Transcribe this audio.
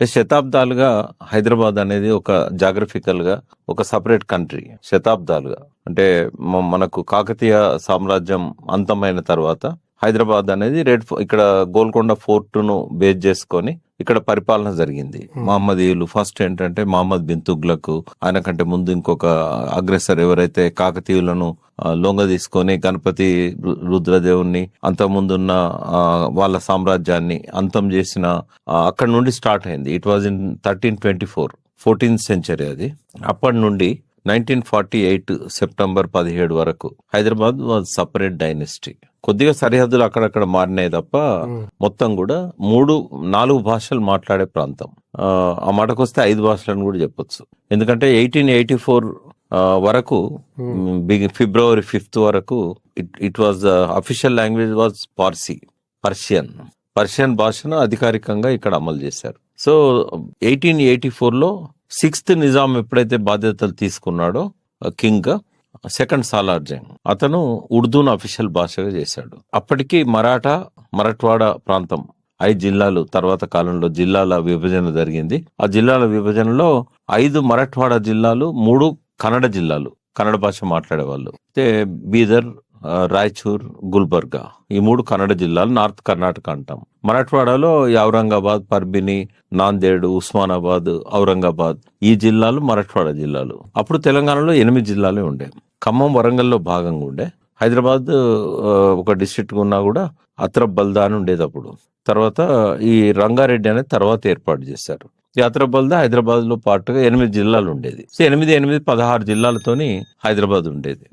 అంటే శతాబ్దాలుగా హైదరాబాద్ అనేది ఒక జాగ్రఫికల్గా ఒక సపరేట్ కంట్రీ శతాబ్దాలుగా. అంటే మనకు కాకతీయ సామ్రాజ్యం అంతమైన తర్వాత హైదరాబాద్ అనేది రెడ్ ఇక్కడ గోల్కొండ ఫోర్ట్ను బేస్ చేసుకొని ఇక్కడ పరిపాలన జరిగింది. మహమ్మదీయులు ఫస్ట్ ఏంటంటే మహమ్మద్ బిన్ తుగ్లక్. ఆయన కంటే ముందు ఇంకొక అగ్రెసర్ ఎవరైతే కాకతీయులను లొంగ తీసుకొని గణపతి రుద్రదేవుణ్ణి అంతకుముందున్న వాళ్ళ సామ్రాజ్యాన్ని అంతం చేసిన అక్కడ నుండి స్టార్ట్ అయింది. It was in thirteen twenty four fourteenth century అది. అప్పటి నుండి నైన్టీన్ ఫార్టీ ఎయిట్ సెప్టెంబర్ పదిహేడు వరకు హైదరాబాద్ వాజ్ సపరేట్ డైనెస్టీ కొద్దిగా సరిహద్దులు అక్కడక్కడ మారినాయి తప్ప మొత్తం కూడా మూడు నాలుగు భాషలు మాట్లాడే ప్రాంతం. ఆ, ఆ మాటకు వస్తే ఐదు భాషలను కూడా చెప్పొచ్చు. ఎందుకంటే ఎయిటీన్ ఎయిటీ ఫోర్ వరకు ఫిబ్రవరి ఫిఫ్త్ వరకు it it was official language was Parsi Persian Persian భాషను అధికారికంగా ఇక్కడ అమలు చేశారు. సో ఎయిటీన్ ఎయిటీ లో సిక్స్త్ నిజాం ఎప్పుడైతే బాధ్యతలు తీసుకున్నాడో కింగ్ సెకండ్ సాలార్జంగ్ అతను ఉర్దూను అఫీషియల్ భాషగా చేశాడు. అప్పటికి మరాఠా మరఠ్వాడ ప్రాంతం ఐదు జిల్లాలు తర్వాత కాలంలో జిల్లాల విభజన జరిగింది. ఆ జిల్లాల విభజనలో ఐదు మరఠ్వాడ జిల్లాలు మూడు కన్నడ జిల్లాలు కన్నడ భాష మాట్లాడేవాళ్ళు. అయితే బీదర్ రాయచూర్ గుల్బర్గా. ఈ మూడు కన్నడ జిల్లాలు నార్త్ కర్ణాటక అంటాం. మరాఠ్వాడలో ఈ ఔరంగాబాద్ పర్బిని నాందేడ్ ఉస్మానాబాద్ ఔరంగాబాద్ ఈ జిల్లాలు మరాఠ్వాడ జిల్లాలు. అప్పుడు తెలంగాణలో ఎనిమిది జిల్లాలే ఉండే. ఖమ్మం వరంగల్లో భాగంగా ఉండే. హైదరాబాద్ ఒక డిస్ట్రిక్ట్ ఉన్నా కూడా అత్రబల్దా అని ఉండేది అప్పుడు. తర్వాత ఈ రంగారెడ్డి అనేది తర్వాత ఏర్పాటు చేశారు. ఈ బల్దా హైదరాబాద్లో పాటుగా ఎనిమిది జిల్లాలు ఉండేది. సో ఎనిమిది ఎనిమిది పదహారు జిల్లాలతోని హైదరాబాద్ ఉండేది.